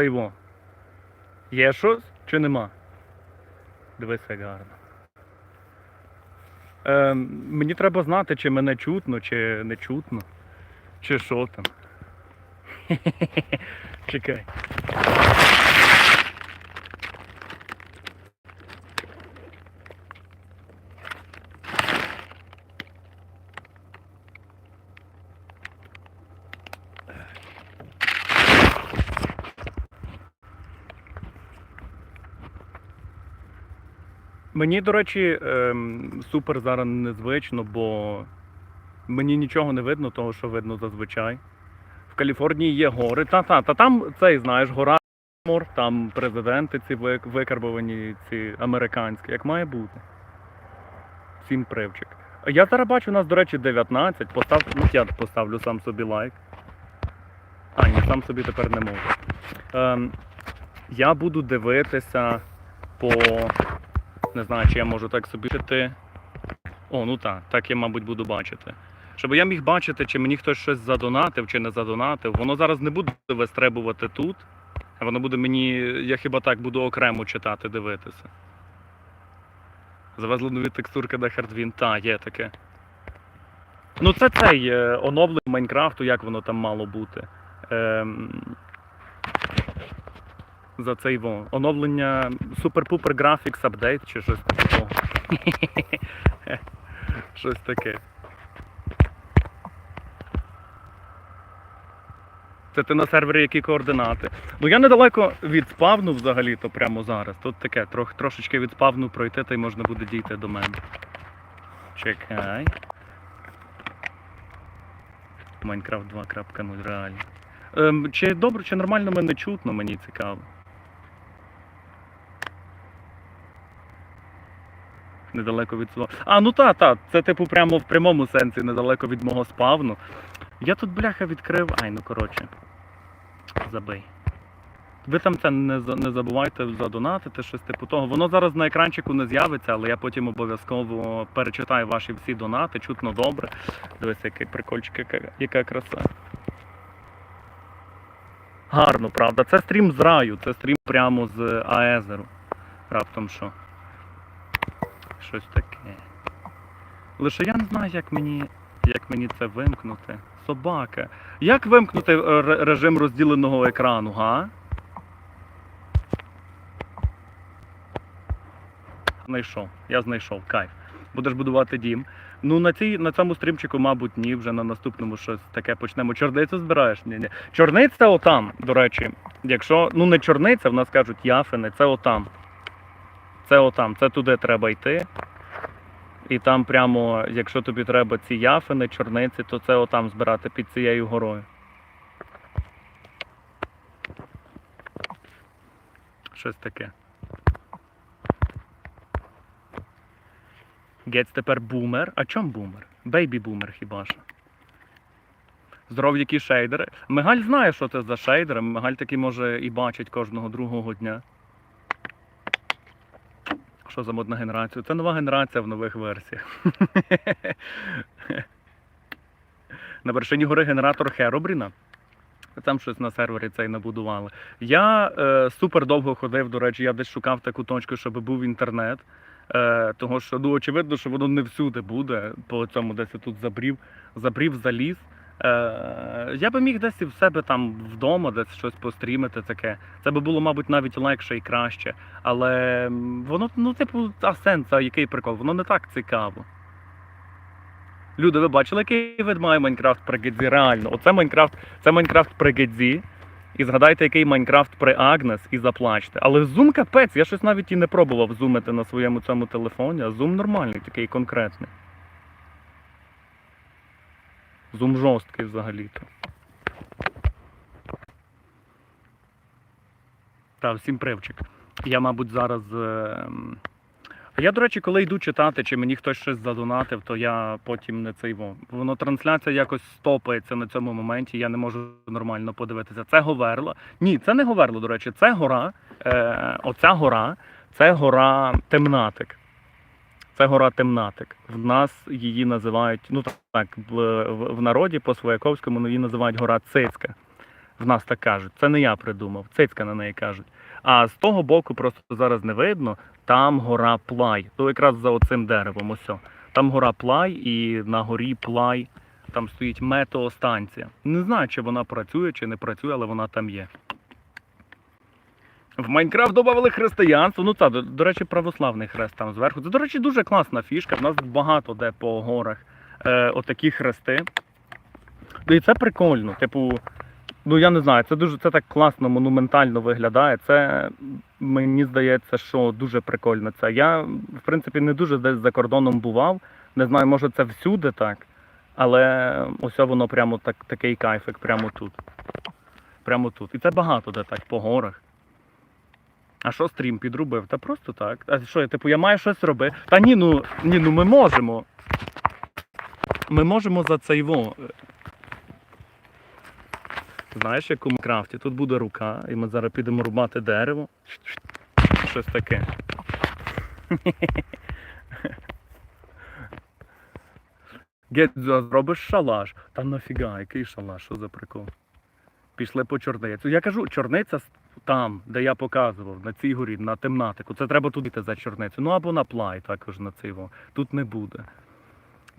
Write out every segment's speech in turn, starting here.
цей во. Є щось чи нема? Дивись, як гарно. Е, мені треба знати, чи мене чутно, чи не чутно, чи що там. Чекай. Мені, до речі, ем, супер зараз незвично, бо мені нічого не видно, того, що видно зазвичай. В Каліфорнії є гори. Та-та, та там цей, знаєш, гора там президенти ці викарбовані, ці американські, як має бути. Всім привчик. Я зараз бачу, у нас, до речі, 19. Постав... Ну, я поставлю сам собі лайк. А, ні, сам собі тепер не можу. Ем, я буду дивитися по. Не знаю, чи я можу так собі чити. О, ну так, так я, мабуть, буду бачити. Щоб я міг бачити, чи мені хтось щось задонатив, чи не задонатив. Воно зараз не буде вистребувати тут. Воно буде мені. Я хіба так буду окремо читати, дивитися. Завезли нові текстурки на Hardwin. Та, є таке. Ну, це цей е, оновлення Майнкрафту, як воно там мало бути. Ем, за цей во. Оновлення Pooper Graphics Update чи щось такого. щось таке. Це ти на сервері які координати. Ну я недалеко від спавну взагалі-то прямо зараз. Тут таке, трох, трошечки від спавну пройти, та й можна буде дійти до мене. Чекай. Майнкрафт 2.0 реально. Ем, чи добре, чи нормально мене чутно, мені цікаво. Недалеко від свого. А, ну та, та, це типу прямо в прямому сенсі, недалеко від мого спавну. Я тут бляха відкрив. Ай, ну коротше. Забий. Ви там це не, не забувайте задонатити, щось типу того. Воно зараз на екранчику не з'явиться, але я потім обов'язково перечитаю ваші всі донати, чутно добре. Дивись, який прикольчик, яка, яка краса. Гарно, правда. Це стрім з раю, це стрім прямо з Аезеру. Раптом що. Щось таке. Лише я не знаю, як мені, як мені це вимкнути. Собака. Як вимкнути е, режим розділеного екрану, га? Знайшов. Я знайшов. Кайф. Будеш будувати дім. Ну на цій на цьому стрімчику, мабуть, ні, вже на наступному щось таке почнемо. Чорницю збираєш? Ні, ні. Чорниця отам, до речі. Якщо ну не чорниця, в нас кажуть яфини, це отам. Це отам, це туди треба йти. І там прямо, якщо тобі треба ці яфини, чорниці, то це отам збирати під цією горою. Щось таке. Гець тепер бумер. А чом бумер? Бейбі бумер хіба що. Здоров, які шейдери. Мигаль знає, що це за шейдери. Мигаль таки може і бачить кожного другого дня. Що за модна генерація? Це нова генерація в нових версіях. На вершині гори генератор Херобріна. Там щось на сервері цей набудували. Я е, супер довго ходив, до речі, я десь шукав таку точку, щоб був інтернет. Е, того що ну, очевидно, що воно не всюди буде, по цьому десь я тут забрів, забрів заліз. Е, я би міг десь і в себе там вдома десь щось пострімити таке. Це би було, мабуть, навіть легше і краще. Але воно, ну, типу, а сенс, а який прикол? Воно не так цікаво. Люди, ви бачили, який вид має Майнкрафт при Гедзі? Реально, оце Майнкрафт, це Майнкрафт при Гедзі. І згадайте, який Майнкрафт при Агнес, і заплачте. Але зум капець, я щось навіть і не пробував зумити на своєму цьому телефоні, а зум нормальний, такий конкретний. Зум жорсткий взагалі-то. Та, всім привчик. Я, мабуть, зараз. ем, Я, до речі, коли йду читати, чи мені хтось щось задонатив, то я потім не цей. Воно трансляція якось стопається на цьому моменті, я не можу нормально подивитися. Це Говерло. Ні, це не Говерло, до речі, це гора. Е, оця гора це гора Темнатик. Це гора Темнатик. В нас її називають, ну так, в, народі по свояковському її називають гора Цицька. В нас так кажуть. Це не я придумав, цицька на неї кажуть. А з того боку просто зараз не видно, там гора Плай. То якраз за оцим деревом. Ось. Там гора Плай і на горі Плай. Там стоїть метеостанція. Не знаю, чи вона працює, чи не працює, але вона там є. В Майнкрафт додали християнство. Ну так, до, до речі, православний хрест там зверху. Це, до речі, дуже класна фішка. В нас багато де по горах е, отакі хрести. Ну і це прикольно. Типу, ну я не знаю, це дуже це так класно, монументально виглядає. Це мені здається, що дуже прикольно це. Я, в принципі, не дуже десь за кордоном бував. Не знаю, може це всюди так. Але ось воно прямо так, такий кайфик, прямо тут. Прямо тут. І це багато де так, по горах. А що стрім підробив? Та просто так. А що, я, типу, я маю щось робити? Та ні, ну ні, ну ми можемо. Ми можемо за цей е, Знаєш, як у Майнкрафті, тут буде рука, і ми зараз підемо рубати дерево. Щось таке. Гетзо, зробиш шалаш. Та нафіга, який шалаш, що за прикол? Пішли по чорницю. Я кажу, чорниця там, де я показував, на цій горі, на тематику. Це треба туди за чорницю. Ну або на плай також на цей во. Тут не буде.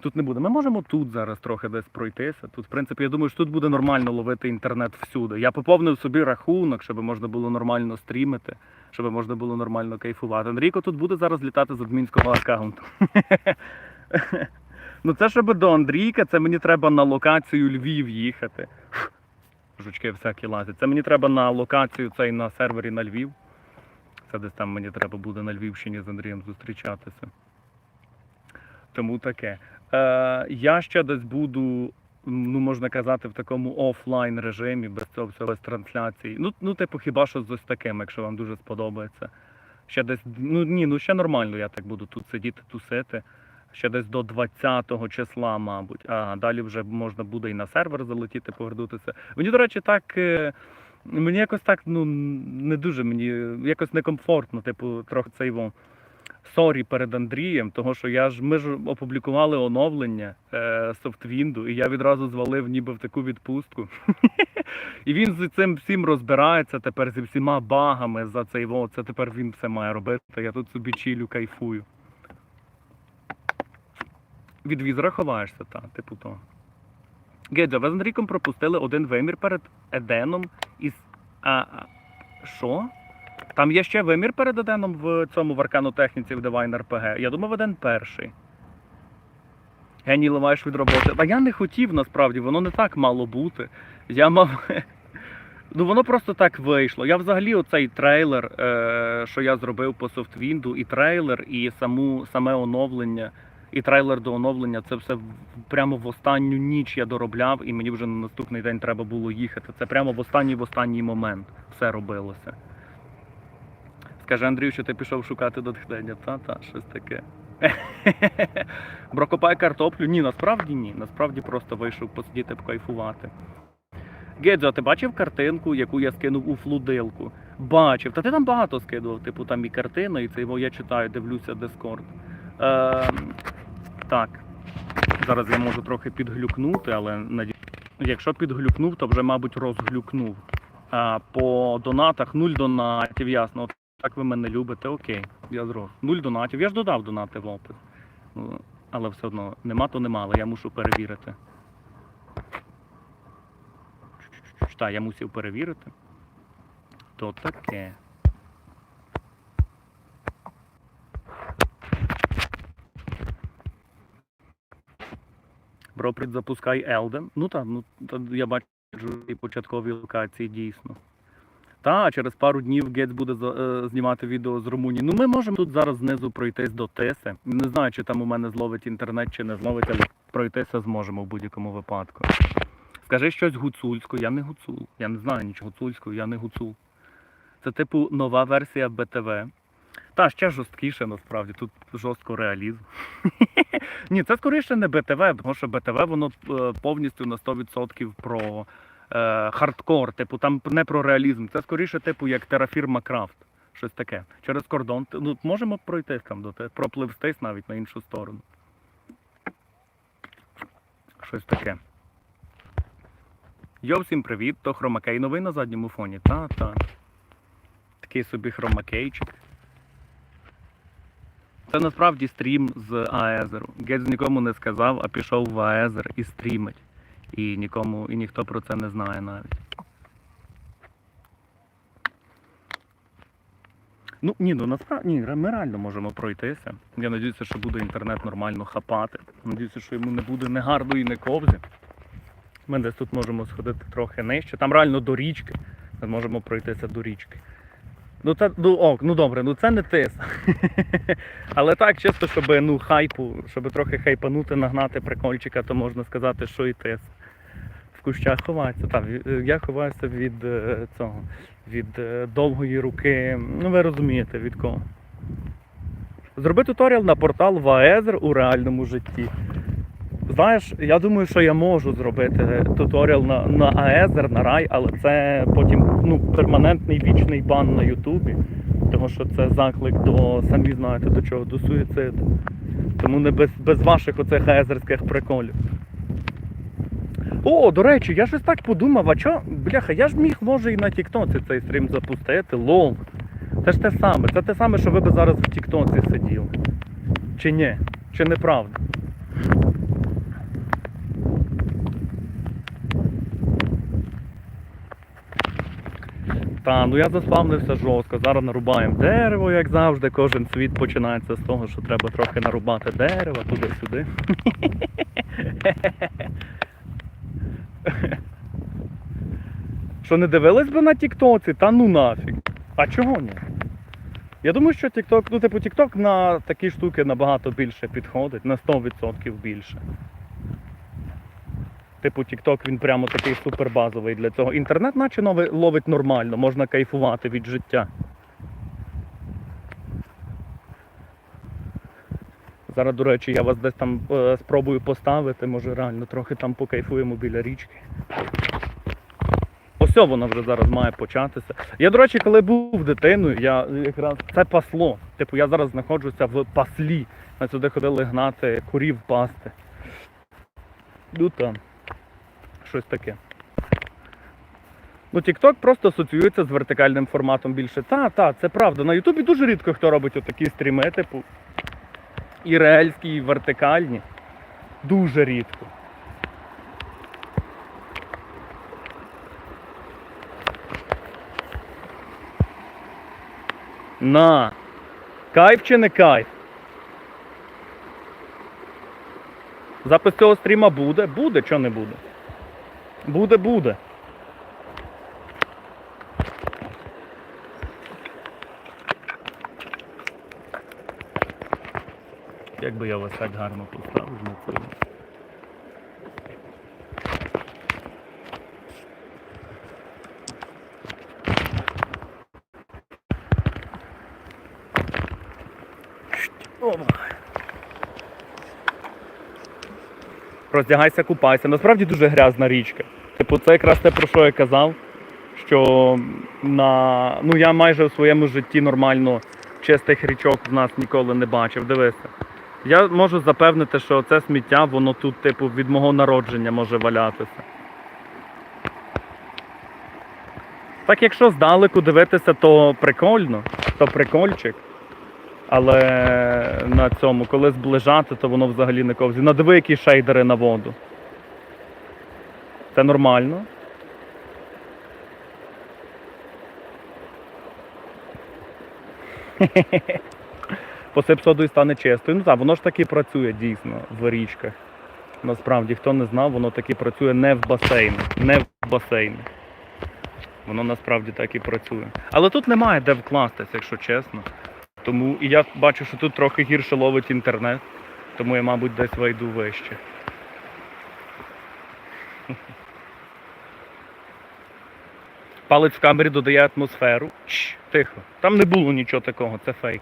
Тут не буде. Ми можемо тут зараз трохи десь пройтися. Тут, в принципі, я думаю, що тут буде нормально ловити інтернет всюди. Я поповнив собі рахунок, щоб можна було нормально стрімити, щоб можна було нормально кайфувати. Андрійко тут буде зараз літати з адмінського аккаунту. Ну це щоб до Андрійка, це мені треба на локацію Львів їхати. Жучки всякі лазять. Це мені треба на локацію цей на сервері на Львів. Це десь там мені треба буде на Львівщині з Андрієм зустрічатися. Тому таке. Е, я ще десь буду, ну можна казати, в такому офлайн режимі, без цього всього, без трансляції. Ну, ну, типу, хіба що з ось таким, якщо вам дуже сподобається. Ще десь, ну ні, ну ще нормально я так буду тут сидіти, тусити. Ще десь до 20-го числа, мабуть. А далі вже можна буде і на сервер залетіти, повернутися. Мені, до речі, так. е, Мені якось так, ну, не дуже мені якось некомфортно, типу, трохи цей во. Сорі перед Андрієм, того що я ж ми ж опублікували оновлення е, софтвінду, і я відразу звалив ніби в таку відпустку. і він з цим всім розбирається тепер зі всіма багами за цей во. Це тепер він все має робити. Я тут собі чилю, кайфую. Від візора ховаєшся, та, типу того. Гедзо, ви з Андрійком пропустили один вимір перед Еденом із. А. а, Що? Там є ще вимір перед Еденом в цьому в арканотехніці в Divine RPG. Я думав, Еден перший. Геній ливаєш від роботи. Та я не хотів насправді, воно не так мало бути. Я мав. Ну воно просто так вийшло. Я взагалі оцей трейлер, е, що я зробив по софтвінду, і трейлер, і саму, саме оновлення, і трейлер до оновлення, це все прямо в останню ніч я доробляв, і мені вже на наступний день треба було їхати. Це прямо в останній в останній момент все робилося. Скаже Андрію, що ти пішов шукати дотхнення. Та-та, щось таке. Брокопай картоплю? Ні, насправді ні. Насправді просто вийшов посидіти, покайфувати. Гедзо, а ти бачив картинку, яку я скинув у флудилку? Бачив. Та ти там багато скидував, типу там і картина, і це його я читаю, дивлюся Дискорд. Так. Зараз я можу трохи підглюкнути, але якщо підглюкнув, то вже, мабуть, розглюкнув. А, по донатах нуль донатів, ясно. От Так ви мене любите, окей, я зрос. Нуль донатів. Я ж додав донати в опис. Ну, Але все одно нема, то нема, але я мушу перевірити. Так, я мусив перевірити. То таке. Броприт запускай Елден. Ну так, ну та я бачу і початкові локації дійсно. Та, а через пару днів Гець буде е, знімати відео з Румунії. Ну ми можемо тут зараз знизу пройтись до Теси. Не знаю, чи там у мене зловить інтернет, чи не зловить, але пройтися зможемо в будь-якому випадку. Скажи щось гуцульською. Я не гуцул. Я не знаю нічого гуцульською, я не гуцул. Це типу нова версія БТВ. Та ще жорсткіше насправді. Тут жорстко реалізм. Ні, це скоріше не БТВ, тому що БТВ воно е, повністю на 100% про е, хардкор. Типу, там не про реалізм. Це скоріше, типу, як Terraform Крафт. Щось таке. Через кордон. Ну, можемо пройти там до те, пропливстись навіть на іншу сторону. Щось таке. Йо, всім привіт, то хромакей новий на задньому фоні. Та, та. Такий собі хромакейчик. Це насправді стрім з Аезеру. Гець нікому не сказав, а пішов в Аезер і стрімить. І нікому, і ніхто про це не знає навіть. Ну ні, ну насправді ми реально можемо пройтися. Я надіюся, що буде інтернет нормально хапати. Надіюся, що йому не буде не гарно і не ковзі. Ми десь тут можемо сходити трохи нижче. Там реально до річки. Ми можемо пройтися до річки. Ну це ну ок, ну добре, ну це не тис. Але так, чисто, щоб ну хайпу, щоб трохи хайпанути, нагнати прикольчика, то можна сказати, що і тис. В кущах ховається. Так, я ховаюся від е, цього, від е, довгої руки. Ну ви розумієте від кого. Зроби туторіал на портал Ваезер у реальному житті. Знаєш, я думаю, що я можу зробити туторіал на, на Аезер, на рай, але це потім ну, перманентний вічний бан на Ютубі. Тому що це заклик до, самі знаєте до чого, до суїциду. Тому не без, без ваших оцих аезерських приколів. О, до речі, я щось так подумав, а чо, бляха, я ж міг може і на Тіктоці цей стрім запустити, лол. Це ж те саме, це те саме, що ви би зараз в Тіктоці сиділи. Чи ні? Чи неправда? Та, ну я заспавнився жорстко. Зараз нарубаємо дерево, як завжди. Кожен світ починається з того, що треба трохи нарубати дерева туди-сюди. Що не дивились би на Тіктоці? Та ну нафіг. А чого ні? Я думаю, що TikTok, ну типу TikTok на такі штуки набагато більше підходить, на 100% більше. Типу, TikTok він прямо такий супербазовий для цього. Інтернет, наче ловить нормально, можна кайфувати від життя. Зараз, до речі, я вас десь там е, спробую поставити, може реально трохи там покайфуємо біля річки. Ось воно вже зараз має початися. Я, до речі, коли був дитиною, я якраз це пасло. Типу, я зараз знаходжуся в паслі. Ми сюди ходили гнати курів пасти. Ну там. Щось таке. Ну, TikTok просто асоціюється з вертикальним форматом більше. Та, та, це правда. На Ютубі дуже рідко хто робить отакі стріми, типу. І реальські, і вертикальні. Дуже рідко. На. Кайф чи не кайф? Запис цього стріма буде? Буде, що не буде? Буде, буде. Як би я вас так гарно поставив на цьому. Роздягайся, купайся. Насправді дуже грязна річка. Типу, це якраз те, про що я казав. Що на ну я майже в своєму житті нормально чистих річок в нас ніколи не бачив. Дивися. Я можу запевнити, що це сміття, воно тут, типу, від мого народження може валятися. Так якщо здалеку дивитися, то прикольно, то прикольчик. Але на цьому, коли зближати, то воно взагалі не ковзі. Надиви, які шейдери на воду. Це нормально. Посип соду і стане чистою. Ну так, воно ж таки працює дійсно в річках. Насправді, хто не знав, воно таки працює не в басейні. Не в басейні. Воно насправді так і працює. Але тут немає де вкластися, якщо чесно. Тому і я бачу, що тут трохи гірше ловить інтернет, тому я, мабуть, десь вийду вище. Палець в камері додає атмосферу. Тихо. Там не було нічого такого, це фейк.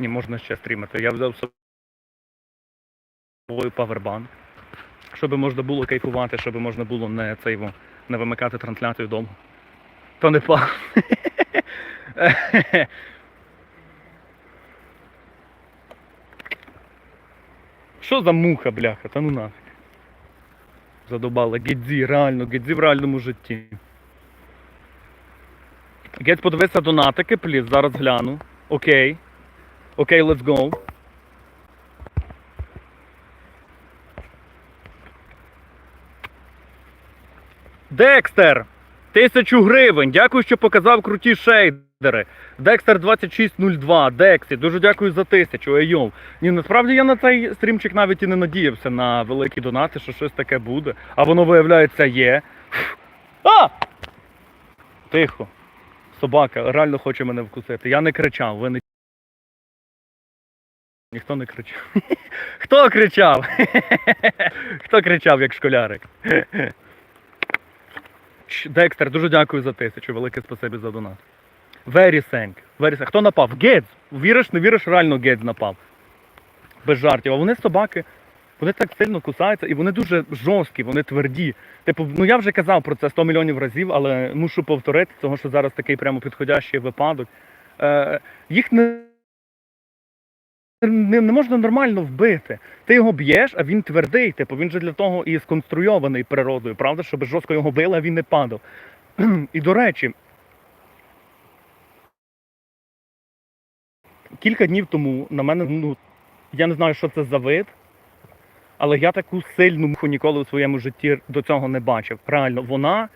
Ні, можна ще стрімити. Я взяв з собою павербанк. Щоб можна було кайфувати, щоб можна було не цей не вимикати трансляцію довго. То не план. Що за муха, бляха? Та ну нафіг. Задобала Гедзі, реально, Гедзі в реальному житті. Геть, подивися донатики, пліз, зараз гляну. Окей. Окей, let's go. Декстер! Тисячу гривень. Дякую, що показав круті шейдери. Декстер 2602, Дексі. Дуже дякую за тисячу. Еййоу. Ні, насправді я на цей стрімчик навіть і не надіявся на великі донати, що щось таке буде. А воно виявляється є. А! Тихо. Собака реально хоче мене вкусити. Я не кричав, ви не. Ніхто не кричав. Хто кричав? Хто кричав, як школярик? Декстер, дуже дякую за тисячу. Велике спасибі за донат. Very thank. Хто напав? Гедз. Віриш, не віриш, реально Гедз напав. Без жартів. А вони собаки, вони так сильно кусаються і вони дуже жорсткі, вони тверді. Типу, ну я вже казав про це 100 мільйонів разів, але мушу повторити, тому що зараз такий прямо підходящий випадок. Е, їх не, не, можна нормально вбити. Ти його б'єш, а він твердий. Типу, він же для того і сконструйований природою, правда, щоб жорстко його били, а він не падав. І до речі, кілька днів тому на мене, ну, я не знаю, що це за вид, але я таку сильну муху ніколи у своєму житті до цього не бачив. Реально, вона.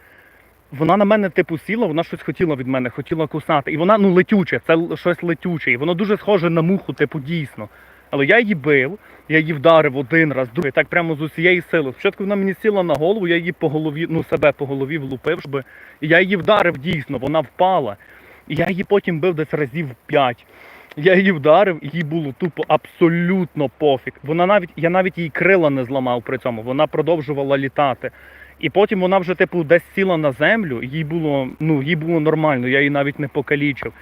Вона на мене типу сіла, вона щось хотіла від мене, хотіла кусати. І вона ну летюче, це щось летюче. І воно дуже схоже на муху, типу, дійсно. Але я її бив, я її вдарив один раз, другий, так прямо з усієї сили. Спочатку вона мені сіла на голову, я її по голові, ну себе по голові влупив, щоб. І я її вдарив дійсно, вона впала. І я її потім бив десь разів п'ять. Я її вдарив, і їй було тупо абсолютно пофіг. Вона навіть, я навіть їй крила не зламав при цьому, вона продовжувала літати. І потім вона вже, типу, десь сіла на землю, їй було, ну, їй було нормально, я її навіть не покалічив.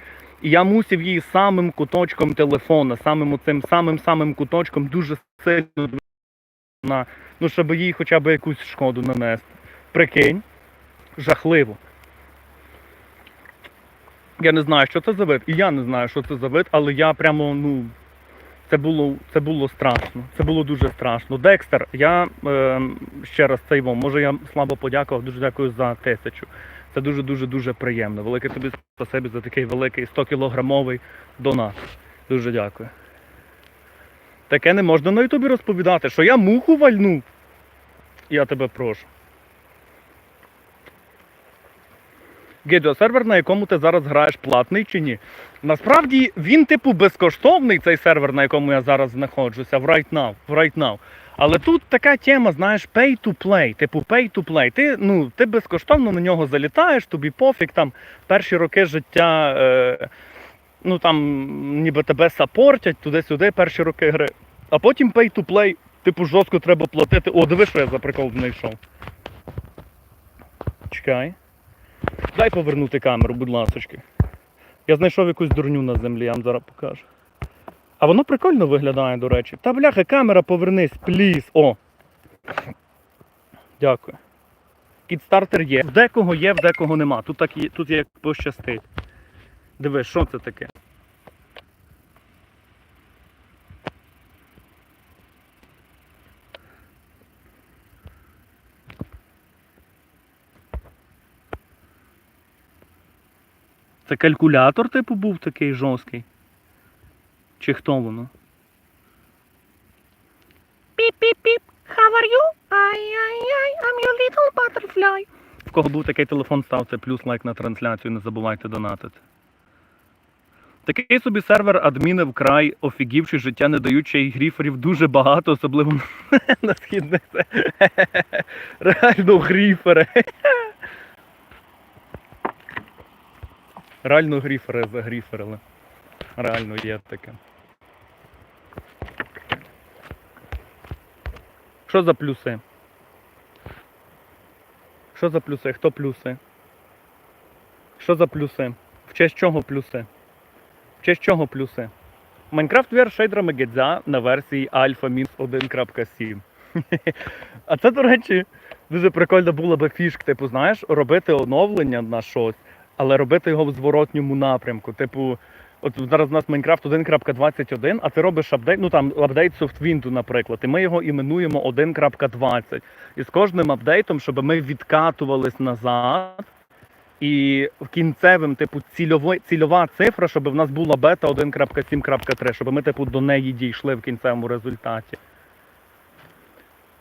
І я мусив її самим куточком телефона, самим оцим самим самим куточком дуже сильно на, ну, щоб їй хоча б якусь шкоду нанести. Прикинь, жахливо. Я не знаю, що це за вид, і я не знаю, що це за вид, але я прямо, ну, це було, це було страшно. Це було дуже страшно. Декстер, я е, ще раз цей вам, може я слабо подякував, дуже дякую за тисячу. Це дуже дуже приємно. Велике тобі спасибі за такий великий 100 кілограмовий донат. Дуже дякую. Таке не можна на Ютубі розповідати, що я муху вальнув. Я тебе прошу. Гедо, сервер, на якому ти зараз граєш, платний чи ні? Насправді він, типу, безкоштовний, цей сервер, на якому я зараз знаходжуся, в right now, в right now. Але тут така тема, знаєш, pay to play, типу pay to play. Ти, ну, ти безкоштовно на нього залітаєш, тобі пофіг, там перші роки життя, е, ну там ніби тебе сапортять туди-сюди, перші роки гри. А потім pay to play, типу, жорстко треба платити. О, диви, що я за прикол знайшов. Чекай. Дай повернути камеру, будь ласочки. Я знайшов якусь дурню на землі, я вам зараз покажу. А воно прикольно виглядає, до речі. Та бляха, камера, повернись, пліз. О. Дякую. Кідстартер є. В декого є, в декого нема. Тут так є, тут як пощастить. Диви, що це таке? Це калькулятор, типу, був такий жорсткий? Чи хто воно? Піп-піп-піп. How are you? Ай-яй-яй, I'm your little butterfly. В кого був такий телефон, ставте плюс лайк на трансляцію, не забувайте донатити. Такий собі сервер адміни вкрай офігівши життя, не даючи гріферів дуже багато, особливо на східних. Реально гріфери. Реально гріфери загріферили. Реально є таке. Що за плюси? Що за плюси? Хто плюси? Що за плюси? В честь чого плюси? В честь чого плюси? Майнкрафт VR шейдерами Гедза на версії Alpha 1.7. А це, до речі, дуже прикольно було би фішк, типу, знаєш, робити оновлення на щось, але робити його в зворотньому напрямку. Типу, от зараз у нас Minecraft 1.21, а ти робиш апдейт, ну там апдейт SoftWindu, наприклад, і ми його іменуємо 1.20. І з кожним апдейтом, щоб ми відкатувались назад. І кінцевим, типу, цільово, цільова цифра, щоб в нас була бета 1.7.3, щоб ми, типу, до неї дійшли в кінцевому результаті.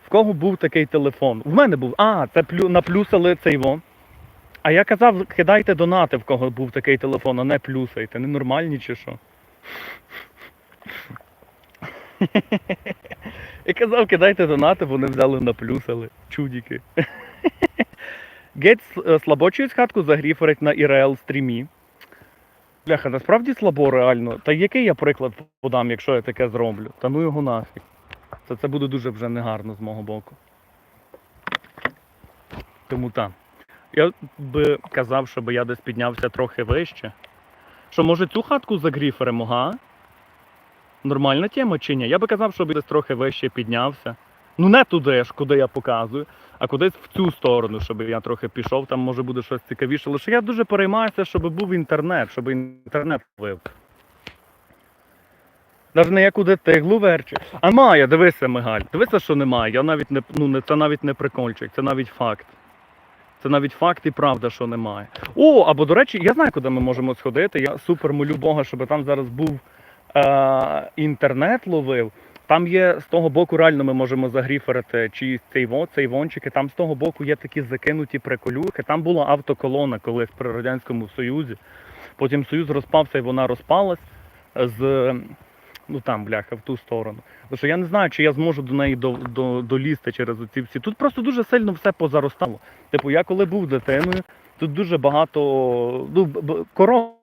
В кого був такий телефон? В мене був. А, це плю, наплюсали цей во. А я казав, кидайте донати, в кого був такий телефон, а не плюсайте. Ненормальні чи що? Я казав, кидайте донати, вони взяли наплюсали. Чудіки. Геть е, хатку загріферить на ІРЛ стрімі. Бляха, насправді слабо реально. Та який я приклад подам, якщо я таке зроблю? Та ну його нафіг. Це, це буде дуже вже негарно з мого боку. Тому так. Я би казав, щоб я десь піднявся трохи вище. Що, може цю хатку загріферимо, га? Нормальна тема чи ні? Я би казав, щоб я десь трохи вище піднявся. Ну не туди ж, куди я показую, а кудись в цю сторону, щоб я трохи пішов, там може буде щось цікавіше. Лише я дуже переймаюся, щоб був інтернет, щоб інтернет ловив. Навіть не як у дитиглу верчі. А має, дивися, Мигаль. Дивися, що немає. Я навіть не, ну, це навіть не прикольчик, це навіть факт. Це навіть факт і правда, що немає. О, або до речі, я знаю, куди ми можемо сходити. Я супер молю Бога, щоб там зараз був е- інтернет ловив. Там є з того боку, реально ми можемо загріферити чиїсь цей во, цей вончики. Там з того боку є такі закинуті приколюхи. Там була автоколона колись при Радянському Союзі. Потім Союз розпався і вона розпалась з. Ну там, бляха, в ту сторону. Тому що я не знаю, чи я зможу до неї до, до, долізти через оці всі. Тут просто дуже сильно все позаростало. Типу, я коли був дитиною, тут дуже багато ну, коров,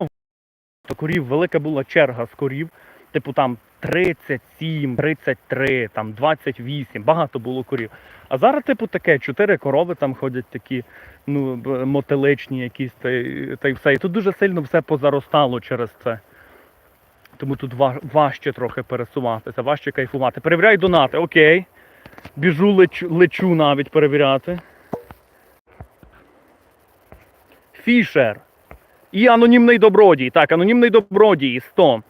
корів, велика була черга з корів. Типу там 37, 33, там 28, багато було корів. А зараз, типу, таке, чотири корови там ходять такі, ну, мотиличні якісь, та, та й все. І тут дуже сильно все позаростало через це. Тому тут важче трохи пересуватися, важче кайфувати. Перевіряй донати, окей. Біжу, лечу, лечу навіть перевіряти. Фішер. І анонімний добродій. Так, анонімний добродій 100.